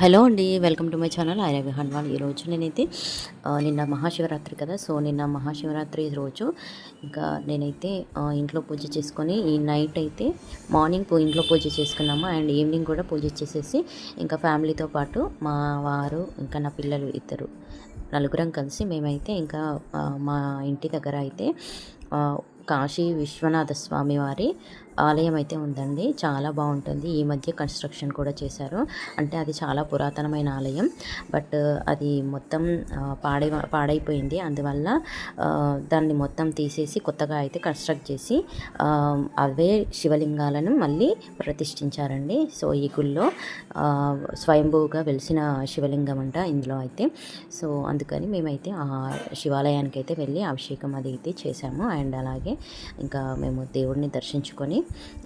Hello అండి welcome to my channel. ఆయన విహాన్వాల్ ఈరోజు నేనైతే నిన్న మహాశివరాత్రి కదా సో నిన్న మహాశివరాత్రి రోజు ఇంకా నేనైతే ఇంట్లో పూజ చేసుకొని ఈ నైట్ అయితే మార్నింగ్ ఇంట్లో పూజ చేసుకున్నాము. అండ్ ఈవినింగ్ కూడా పూజ చేసేసి ఇంకా ఫ్యామిలీతో పాటు మా వారు ఇంకా నా పిల్లలు ఇద్దరు నలుగురం కలిసి మేమైతే ఇంకా మా ఇంటి దగ్గర అయితే కాశీ విశ్వనాథ స్వామి వారి ఆలయం అయితే ఉందండి. చాలా బాగుంటుంది. ఈ మధ్య కన్స్ట్రక్షన్ కూడా చేశారు. అంటే అది చాలా పురాతనమైన ఆలయం. బట్ అది మొత్తం పాడై పాడైపోయింది. అందువల్ల దాన్ని మొత్తం తీసేసి కొత్తగా అయితే కన్స్ట్రక్ట్ చేసి అవే శివలింగాలను మళ్ళీ ప్రతిష్ఠించారండి. సో ఈ గుళ్ళో స్వయంభూగా వెలిసిన శివలింగం అంట ఇందులో అయితే. సో అందుకని మేమైతే ఆ శివాలయానికి అయితే వెళ్ళి అభిషేకం అది అయితే చేసాము అండ్ అలాగే ఇంకా మేము దేవుడిని దర్శించుకొని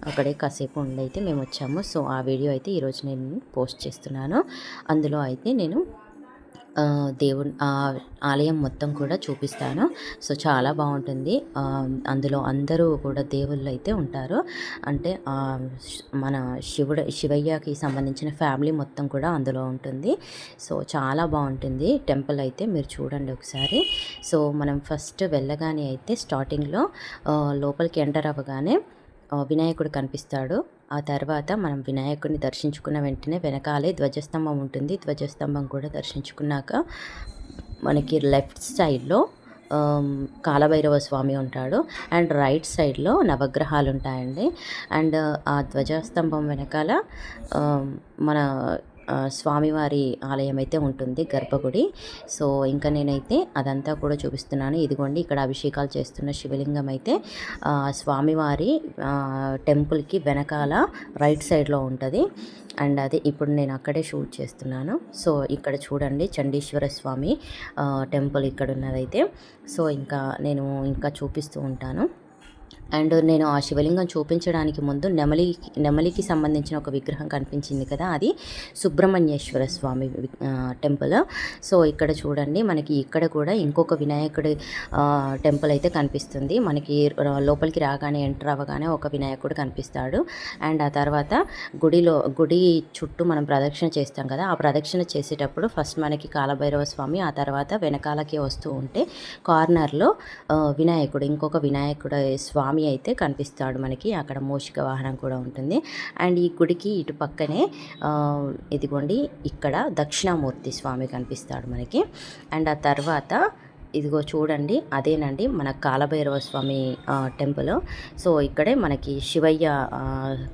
అక్కడే కాసేపు ఉండి అయితే మేము వచ్చాము సో ఆ వీడియో అయితే ఈరోజు నేను పోస్ట్ చేస్తున్నాను. అందులో అయితే నేను దేవుడు ఆలయం మొత్తం కూడా చూపిస్తాను. సో చాలా బాగుంటుంది. అందులో అందరూ కూడా దేవుళ్ళు అయితే ఉంటారు. అంటే మన శివుడు శివయ్యకి సంబంధించిన ఫ్యామిలీ మొత్తం కూడా అందులో ఉంటుంది. సో చాలా బాగుంటుంది. టెంపుల్ అయితే మీరు చూడండి ఒకసారి. సో మనం ఫస్ట్ వెళ్ళగానే అయితే స్టార్టింగ్లో లోపలికి ఎంటర్ అవ్వగానే వినాయకుడు కనిపిస్తాడు. ఆ తర్వాత మనం వినాయకుడిని దర్శించుకున్న వెంటనే వెనకాలే ధ్వజస్తంభం ఉంటుంది. ధ్వజస్తంభం కూడా దర్శించుకున్నాక మనకి లెఫ్ట్ సైడ్లో కాలభైరవ స్వామి ఉంటాడు. అండ్ రైట్ సైడ్లో నవగ్రహాలు ఉంటాయండి. అండ్ ఆ ధ్వజస్తంభం వెనకాల మన స్వామివారి ఆలయం అయితే ఉంటుంది గర్భగుడి. సో ఇంకా నేనైతే అదంతా కూడా చూపిస్తున్నాను. ఇదిగోండి ఇక్కడ అభిషేకాలు చేస్తున్న శివలింగం అయితే స్వామివారి టెంపుల్కి వెనకాల రైట్ సైడ్లో ఉంటుంది. అండ్ అది ఇప్పుడు నేను అక్కడే షూట్ చేస్తున్నాను. సో ఇక్కడ చూడండి చండీశ్వర స్వామి టెంపుల్ ఇక్కడ ఉన్నదైతే సో ఇంకా నేను ఇంకా చూపిస్తూ ఉంటాను. అండ్ నేను ఆ శివలింగం చూపించడానికి ముందు నెమలి నెమలికి సంబంధించిన ఒక విగ్రహం కనిపించింది కదా అది సుబ్రహ్మణ్యేశ్వర స్వామి టెంపుల్. సో ఇక్కడ చూడండి మనకి ఇక్కడ కూడా ఇంకొక వినాయకుడి టెంపుల్ అయితే కనిపిస్తుంది. మనకి లోపలికి రాగానే ఎంటర్ అవ్వగానే ఒక వినాయకుడు కనిపిస్తాడు. అండ్ ఆ తర్వాత గుడిలో గుడి చుట్టూ మనం ప్రదక్షిణ చేస్తాం కదా ఆ ప్రదక్షిణ చేసేటప్పుడు ఫస్ట్ మనకి కాలభైరవ స్వామి ఆ తర్వాత వెనకాలకి వస్తూ ఉంటే కార్నర్లో వినాయకుడు ఇంకొక వినాయకుడు స్వామి అయితే కనిపిస్తాడు మనకి. అక్కడ మూషిక వాహనం కూడా ఉంటుంది. అండ్ ఈ గుడికి ఇటు పక్కనే ఇదిగోండి ఇక్కడ దక్షిణామూర్తి స్వామి కనిపిస్తాడు మనకి. అండ్ ఆ తర్వాత ఇదిగో చూడండి అదేనండి మన కాలభైరవ స్వామి టెంపుల్. సో ఇక్కడే మనకి శివయ్య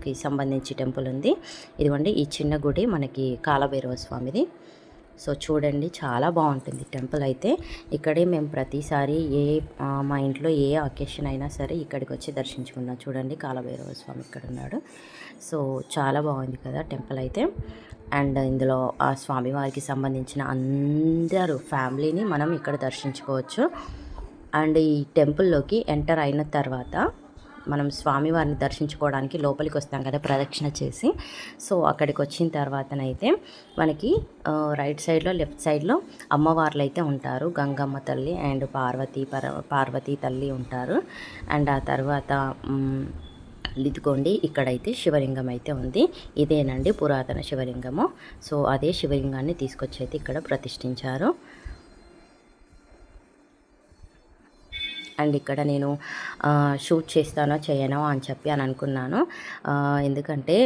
కి సంబంధించి టెంపుల్ ఉంది. ఇదిగోండి ఈ చిన్న గుడి మనకి కాలభైరవ స్వామిది. సో చూడండి చాలా బాగుంటుంది టెంపుల్ అయితే. ఇక్కడే మేము ప్రతిసారి ఏ మా ఇంట్లో ఏ అకేషన్ అయినా సరే ఇక్కడికి వచ్చి దర్శించుకున్నాం చూడండి కాలభైరవ స్వామి ఇక్కడ ఉన్నాడు సో చాలా బాగుంది కదా టెంపుల్ అయితే. అండ్ ఇందులో ఆ స్వామివారికి సంబంధించిన అందరూ ఫ్యామిలీని మనం ఇక్కడ దర్శించుకోవచ్చు. అండ్ ఈ టెంపుల్లోకి ఎంటర్ అయిన తర్వాత మనం స్వామివారిని దర్శించుకోవడానికి లోపలికి వస్తాం కదా ప్రదక్షిణ చేసి. సో అక్కడికి వచ్చిన తర్వాతనైతే మనకి రైట్ సైడ్లో లెఫ్ట్ సైడ్లో అమ్మవార్లు అయితే ఉంటారు. గంగమ్మ తల్లి అండ్ పార్వతీ పర పార్వతీ తల్లి ఉంటారు. అండ్ ఆ తర్వాత ఇదిగోండి ఇక్కడైతే శివలింగం అయితే ఉంది. ఇదేనండి పురాతన శివలింగము. సో అదే శివలింగాన్ని తీసుకొచ్చి అయితే ఇక్కడ ప్రతిష్ఠించారు. అండ్ ఇక్కడ నేను షూట్ చేస్తానో చేయనో అని చెప్పి అని అనుకున్నాను. ఎందుకంటే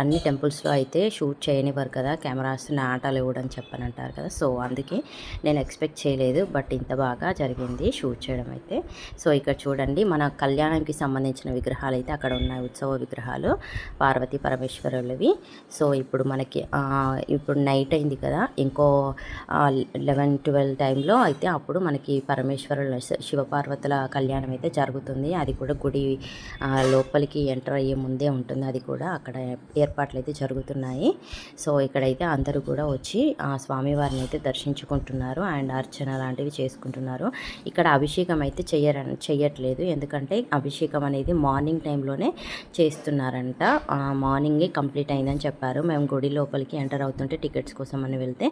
అన్ని టెంపుల్స్లో అయితే షూట్ చేయనివ్వరు కదా కెమెరాస్ నాటాలు ఇవ్వడం చెప్పని అంటారు కదా. సో అందుకే నేను ఎక్స్పెక్ట్ చేయలేదు. బట్ ఇంత బాగా జరిగింది షూట్ చేయడం అయితే. సో ఇక్కడ చూడండి మన కళ్యాణంకి సంబంధించిన విగ్రహాలు అయితే అక్కడ ఉన్నాయి. ఉత్సవ విగ్రహాలు పార్వతి పరమేశ్వరులవి. సో ఇప్పుడు మనకి ఇప్పుడు నైట్ అయింది కదా. ఇంకో లెవెన్ ట్వెల్వ్ టైంలో అయితే అప్పుడు మనకి పరమేశ్వరులు శివపార్వతులు శివపార్వతుల కళ్యాణం అయితే జరుగుతుంది. అది కూడా గుడి లోపలికి ఎంటర్ అయ్యే ముందే ఉంటుంది. అది కూడా అక్కడ ఏర్పాట్లు అయితే జరుగుతున్నాయి. సో ఇక్కడైతే అందరూ కూడా వచ్చి ఆ స్వామివారిని అయితే దర్శించుకుంటున్నారు. అండ్ అర్చన లాంటివి చేసుకుంటున్నారు. ఇక్కడ అభిషేకం అయితే చెయ్యర చెయ్యట్లేదు. ఎందుకంటే అభిషేకం అనేది మార్నింగ్ టైంలోనే చేస్తున్నారంట. మార్నింగే కంప్లీట్ అయిందని చెప్పారు. మేము గుడి లోపలికి ఎంటర్ అవుతుంటే టికెట్స్ కోసం అని వెళ్తే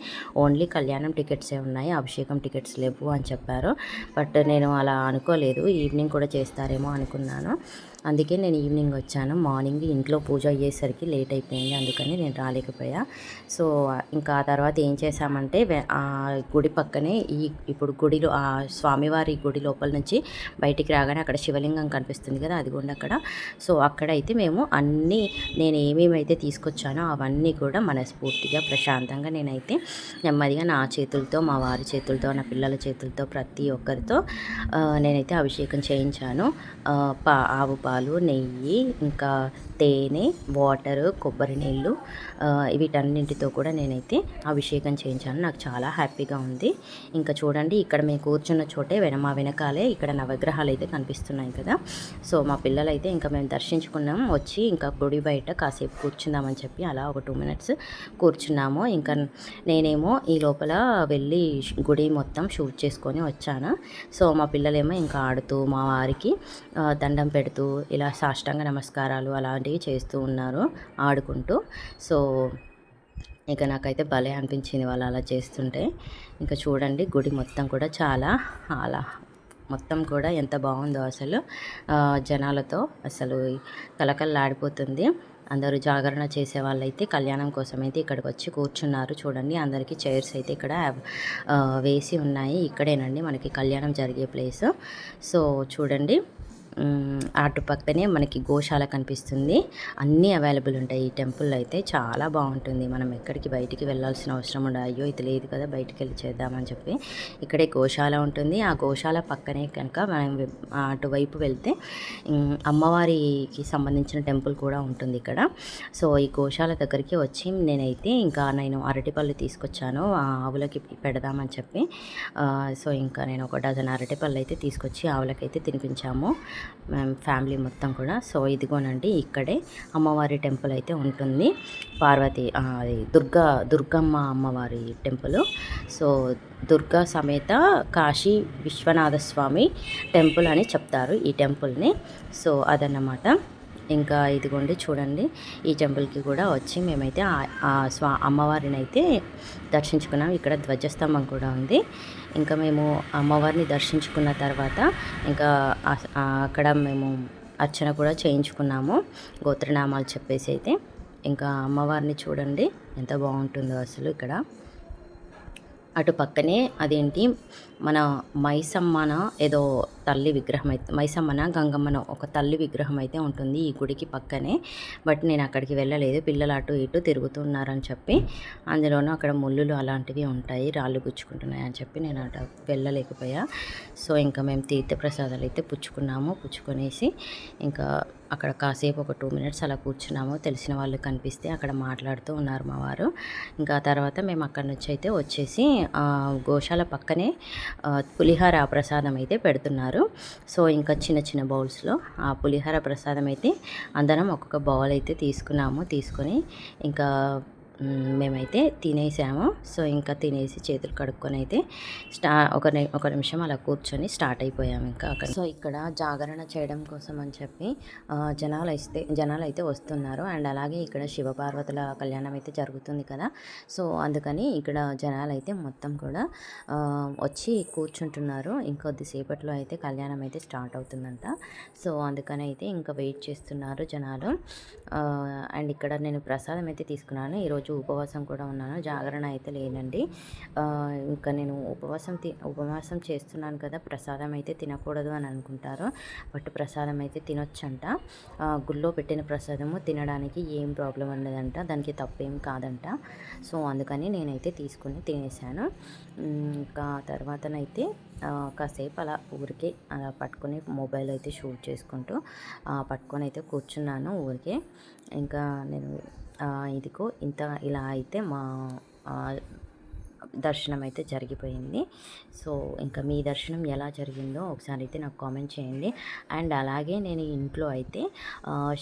ఓన్లీ కళ్యాణం టికెట్సే ఉన్నాయి. అభిషేకం టికెట్స్ లేవు అని చెప్పారు. బట్ నేను అలా అనుకోలేదు ఈవినింగ్ కూడా చేస్తారేమో అనుకున్నాను. అందుకే నేను ఈవినింగ్ వచ్చాను. మార్నింగ్ ఇంట్లో పూజ అయ్యేసరికి లేట్ అయిపోయింది. అందుకని నేను రాలేకపోయా. సో ఇంకా ఆ తర్వాత ఏం చేశామంటే ఆ గుడి పక్కనే ఈ ఇప్పుడు గుడిలో ఆ స్వామివారి గుడి లోపల నుంచి బయటికి రాగానే అక్కడ శివలింగం కనిపిస్తుంది కదా అది కూడా అక్కడ. సో అక్కడైతే మేము అన్నీ నేను ఏమేమైతే తీసుకొచ్చానో అవన్నీ కూడా మనస్ఫూర్తిగా ప్రశాంతంగా నేనైతే నెమ్మదిగా నా చేతులతో మా వారి చేతులతో నా పిల్లల చేతులతో ప్రతి ఒక్కరితో నేనైతే అభిషేకం చేయించాను. పా ఆవు పాలు నెయ్యి ఇంకా తేనె వాటరు కొబ్బరి నీళ్ళు వీటన్నింటితో కూడా నేనైతే అభిషేకం చేయించాను. నాకు చాలా హ్యాపీగా ఉంది. ఇంకా చూడండి ఇక్కడ మేము కూర్చున్న చోటే వెన మా వెనకాలే ఇక్కడ నవగ్రహాలు అయితే కనిపిస్తున్నాయి కదా. సో మా పిల్లలైతే ఇంకా మేము దర్శించుకున్నాం. వచ్చి ఇంకా గుడి బయట కాసేపు కూర్చుందామని చెప్పి అలా ఒక టూ మినిట్స్ కూర్చున్నాము. ఇంకా నేనేమో ఈ లోపల వెళ్ళి గుడి మొత్తం షూట్ చేసుకొని వచ్చాను. సో మా పిల్లలేమో ఇంకా ఆడుతూ మా వారికి దండం పెడుతూ ఇలా సాష్టాంగ నమస్కారాలు అలాంటివి చేస్తూ ఉన్నారు ఆడుకుంటూ. సో ఇక నాకైతే భలే అనిపించింది వాళ్ళు అలా చేస్తుంటే. ఇంకా చూడండి గుడి మొత్తం కూడా చాలా అలా మొత్తం కూడా ఎంత బాగుందో అసలు. జనాలతో అసలు కలకల్లాడిపోతుంది అందరూ జాగరణ చేసే వాళ్ళైతే కళ్యాణం కోసం అయితే ఇక్కడికి వచ్చి కూర్చున్నారు. చూడండి అందరికీ చైర్స్ అయితే ఇక్కడ వేసి ఉన్నాయి. ఇక్కడేనండి మనకి కళ్యాణం జరిగే ప్లేస్. సో చూడండి. అటు పక్కనే మనకి గోశాల కనిపిస్తుంది. అన్నీ అవైలబుల్ ఉంటాయి. ఈ టెంపుల్ అయితే చాలా బాగుంటుంది. మనం ఎక్కడికి బయటికి వెళ్ళాల్సిన అవసరం ఉండదు అయ్యో ఇది లేదు కదా బయటికి వెళ్ళి చేద్దామని చెప్పి ఇక్కడే గోశాల ఉంటుంది. ఆ గోశాల పక్కనే కనుక మనం అటువైపు వెళ్తే అమ్మవారికి సంబంధించిన టెంపుల్ కూడా ఉంటుంది ఇక్కడ. సో ఈ గోశాల దగ్గరికి వచ్చి నేనైతే ఇంకా నేను అరటిపళ్ళు తీసుకొచ్చాను. ఆ ఆవులకి పెడదామని చెప్పి సో ఇంకా నేను ఒక డజన్ అరటిపళ్ళు అయితే తీసుకొచ్చి ఆవులకైతే తినిపించాము. ఫ్యామిలీ మొత్తం కూడా. సో ఇదిగోనండి ఇక్కడే అమ్మవారి టెంపుల్ అయితే ఉంటుంది. పార్వతి అది దుర్గా దుర్గమ్మ అమ్మవారి టెంపుల్. సో దుర్గా సమేత కాశీ విశ్వనాథ స్వామి టెంపుల్ అని చెప్తారు ఈ టెంపుల్ని. సో అదన్నమాట. ఇంకా ఇదిగోండి చూడండి ఈ టెంపుల్కి కూడా వచ్చి మేమైతే స్వా అమ్మవారిని అయితే దర్శించుకున్నాం. ఇక్కడ ధ్వజస్తంభం కూడా ఉంది. ఇంకా మేము అమ్మవారిని దర్శించుకున్న తర్వాత ఇంకా అక్కడ మేము అర్చన కూడా చేయించుకున్నాము గోత్రనామాలు చెప్పేసి అయితే. ఇంకా అమ్మవారిని చూడండి ఎంత బాగుంటుందో అసలు ఇక్కడ. అటు పక్కనే అదేంటి మన మైసమ్మన ఏదో తల్లి విగ్రహం అయితే మైసమ్మన గంగమ్మన ఒక తల్లి విగ్రహం అయితే ఉంటుంది ఈ గుడికి పక్కనే. బట్ నేను అక్కడికి వెళ్ళలేదు. పిల్లలు అటు ఇటు తిరుగుతున్నారని చెప్పి అందులోనూ అక్కడ ముళ్ళులు అలాంటివి ఉంటాయి రాళ్ళు గుచ్చుకుంటున్నాయి అని చెప్పి నేను అటు వెళ్ళలేకపోయా. సో ఇంకా మేము తీర్థప్రసాదాలు అయితే పుచ్చుకున్నాము పుచ్చుకొనేసి ఇంకా అక్కడ కాసేపు ఒక టూ మినిట్స్ అలా కూర్చున్నాము. తెలిసిన వాళ్ళు కనిపిస్తే అక్కడ మాట్లాడుతూ ఉన్నారు మా వారు. ఇంకా తర్వాత మేము అక్కడి నుంచి అయితే వచ్చేసి గోశాల పక్కనే పులిహార ప్రసాదం అయితే పెడుతున్నారు. సో ఇంకా చిన్న చిన్న బౌల్స్లో ఆ పులిహార ప్రసాదం అయితే అందరం ఒక్కొక్క బౌల్ అయితే తీసుకున్నాము తీసుకొని ఇంకా మేమైతే తినేసాము. సో ఇంకా తినేసి చేతులు కడుక్కొని అయితే స్టా ఒక ఒక నిమిషం అలా కూర్చొని స్టార్ట్ అయిపోయాము ఇంకా అక్కడ సో ఇక్కడ జాగరణ చేయడం కోసం అని చెప్పి జనాలు అయితే జనాలు అయితే వస్తున్నారు. అండ్ అలాగే ఇక్కడ శివపార్వతుల కళ్యాణం అయితే జరుగుతుంది కదా. సో అందుకని ఇక్కడ జనాలు అయితే మొత్తం కూడా వచ్చి కూర్చుంటున్నారు. ఇంకొద్దిసేపట్లో అయితే కళ్యాణం అయితే స్టార్ట్ అవుతుందంట. సో అందుకని అయితే ఇంకా వెయిట్ చేస్తున్నారు జనాలు. అండ్ ఇక్కడ నేను ప్రసాదం అయితే తీసుకున్నాను. ఈరోజు ఉపవాసం కూడా ఉన్నాను. జాగరణ అయితే లేనండి ఇంకా నేను ఉపవాసం తి ఉపవాసం చేస్తున్నాను కదా ప్రసాదం అయితే తినకూడదు అని అనుకుంటారు. బట్ ప్రసాదం అయితే తినొచ్చంట. గుళ్ళో పెట్టిన ప్రసాదము తినడానికి ఏం ప్రాబ్లం ఉండదంట. దానికి తప్పేం కాదంట. సో అందుకని నేనైతే తీసుకుని తినేసాను. ఇంకా తర్వాతనైతే కాసేపు అలా ఊరికే అలా పట్టుకొని మొబైల్ అయితే షూట్ చేసుకుంటూ పట్టుకొని అయితే కూర్చున్నాను ఊరికే. ఇంకా నేను ఇదిగో ఇంత ఇలా అయితే మా దర్శనం అయితే జరిగిపోయింది. సో ఇంకా మీ దర్శనం ఎలా జరిగిందో ఒకసారి అయితే నాకు కామెంట్ చేయండి. అండ్ అలాగే నేను ఇంట్లో అయితే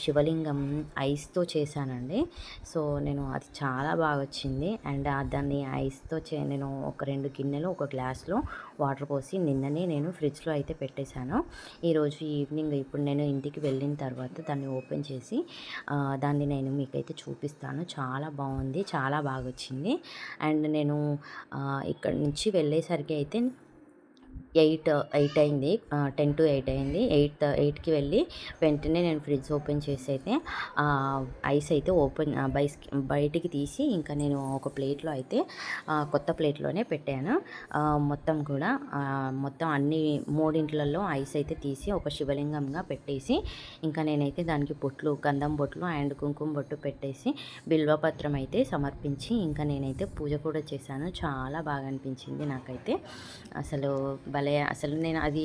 శివలింగం ఐస్తో చేశానండి. సో నేను అది చాలా బాగా వచ్చింది. అండ్ దాన్ని ఐస్తో చే నేను ఒక రెండు గిన్నెలు ఒక గ్లాస్లో వాటర్ పోసి నిన్ననే నేను ఫ్రిడ్జ్లో అయితే పెట్టేశాను. ఈరోజు ఈవినింగ్ ఇప్పుడు నేను ఇంటికి వెళ్ళిన తర్వాత దాన్ని ఓపెన్ చేసి దాన్ని నేను మీకైతే చూపిస్తాను. చాలా బాగుంది చాలా బాగా వచ్చింది. అండ్ నేను ఇక్కడి నుంచి వెళ్ళేసరికి అయితే ఎయిట్ ఎయిట్ అయింది. టెన్ టు ఎయిట్ అయింది. ఎయిట్ ఎయిట్కి వెళ్ళి వెంటనే నేను ఫ్రిడ్జ్ ఓపెన్ చేసి అయితే ఐస్ అయితే ఓపెన్ బైస్ బయటికి తీసి ఇంకా నేను ఒక ప్లేట్లో అయితే కొత్త ప్లేట్లోనే పెట్టాను. మొత్తం కూడా మొత్తం అన్ని మూడింట్లలో ఐస్ అయితే తీసి ఒక శివలింగంగా పెట్టేసి ఇంకా నేనైతే దానికి బొట్లు గంధం బొట్లు అండ్ కుంకుమ బొట్టు పెట్టేసి బిల్వపత్రం అయితే సమర్పించి ఇంకా నేనైతే పూజ కూడా చేశాను. చాలా బాగా అనిపించింది నాకైతే. అసలు భలే అసలు నేను అది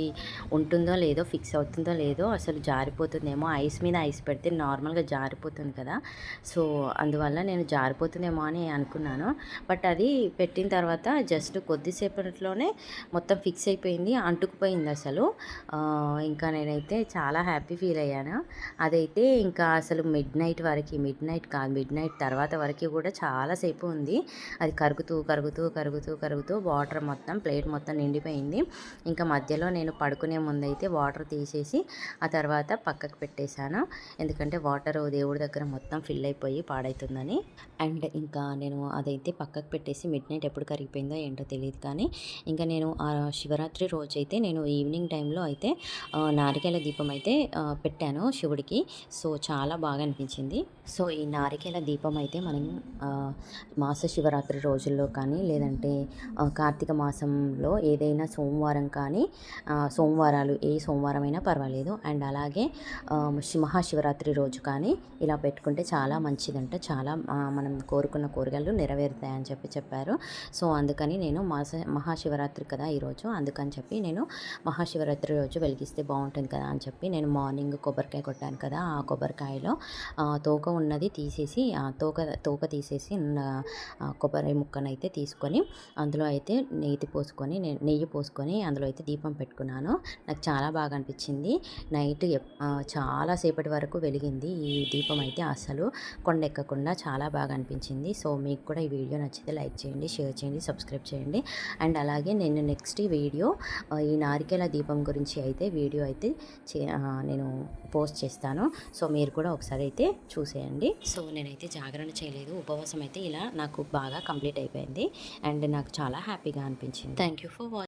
ఉంటుందో లేదో ఫిక్స్ అవుతుందో లేదో అసలు జారిపోతుందేమో ఐస్ మీద ఐస్ పెడితే నార్మల్గా జారిపోతుంది కదా. సో అందువల్ల నేను జారిపోతుందేమో అని అనుకున్నాను. బట్ అది పెట్టిన తర్వాత జస్ట్ కొద్దిసేపట్లోనే మొత్తం ఫిక్స్ అయిపోయింది అంటుకుపోయింది అసలు. ఇంకా నేనైతే చాలా హ్యాపీ ఫీల్ అయ్యాను. అదైతే ఇంకా అసలు మిడ్ నైట్ వరకు మిడ్ నైట్ కాదు మిడ్ నైట్ తర్వాత వరకు కూడా చాలాసేపు ఉంది. అది కరుగుతూ కరుగుతూ కరుగుతూ కరుగుతూ వాటర్ మొత్తం ప్లేట్ మొత్తం నిండిపోయింది. ఇంకా మధ్యలో నేను పడుకునే ముందు అయితే వాటర్ తీసేసి ఆ తర్వాత పక్కకు పెట్టేశాను. ఎందుకంటే వాటర్ దేవుడి దగ్గర మొత్తం ఫిల్ అయిపోయి పాడవుతుందని అండ్ ఇంకా నేను అదైతే పక్కకు పెట్టేసి మిడ్ నైట్ ఎప్పుడు కరిగిపోయిందో ఏంటో తెలియదు కానీ ఇంకా నేను ఆ శివరాత్రి రోజు అయితే నేను ఈవినింగ్ టైంలో అయితే నారికేల దీపం అయితే పెట్టాను శివుడికి. సో చాలా బాగా అనిపించింది. సో ఈ నారికేల దీపం అయితే మనం మాస శివరాత్రి రోజుల్లో కానీ లేదంటే కార్తీక మాసంలో ఏదైనా సోమవారం కానీ సోమవారాలు ఏ సోమవారం అయినా పర్వాలేదు. అండ్ అలాగే మహాశివరాత్రి రోజు కానీ ఇలా పెట్టుకుంటే చాలా మంచిదంట. చాలా మనం కోరుకున్న కోరికలు నెరవేరుతాయని చెప్పి చెప్పారు. సో అందుకని నేను మాస మహాశివరాత్రి కదా ఈరోజు అందుకని చెప్పి నేను మహాశివరాత్రి రోజు వెలిగిస్తే బాగుంటుంది కదా అని చెప్పి నేను మార్నింగ్ కొబ్బరికాయ కొట్టాను కదా ఆ కొబ్బరికాయలో. తోక ఉన్నది తీసేసి తోక తోక తీసేసి ఉన్న కొబ్బరి ముక్కనైతే తీసుకొని అందులో అయితే నెయ్యి పోసుకొని నెయ్యి పోసుకొని అందులో అయితే దీపం పెట్టుకున్నాను. నాకు చాలా బాగా అనిపించింది. నైట్ చాలాసేపటి చాలా సేపటి వరకు వెలిగింది ఈ దీపం అయితే అసలు. కొండెక్కకుండా చాలా బాగా అనిపించింది. సో మీకు కూడా ఈ వీడియో నచ్చితే లైక్ చేయండి షేర్ చేయండి సబ్స్క్రైబ్ చేయండి. అండ్ అలాగే నేను నెక్స్ట్ వీడియో ఈ నారికేల దీపం గురించి అయితే వీడియో అయితే చే- నేను పోస్ట్ చేస్తాను. సో మీరు కూడా ఒకసారి అయితే చూసేయండి. సో నేనైతే జాగరణ చేయలేదు. ఉపవాసం అయితే ఇలా నాకు బాగా కంప్లీట్ అయిపోయింది. అండ్ నాకు చాలా హ్యాపీగా అనిపించింది. Thank you for watching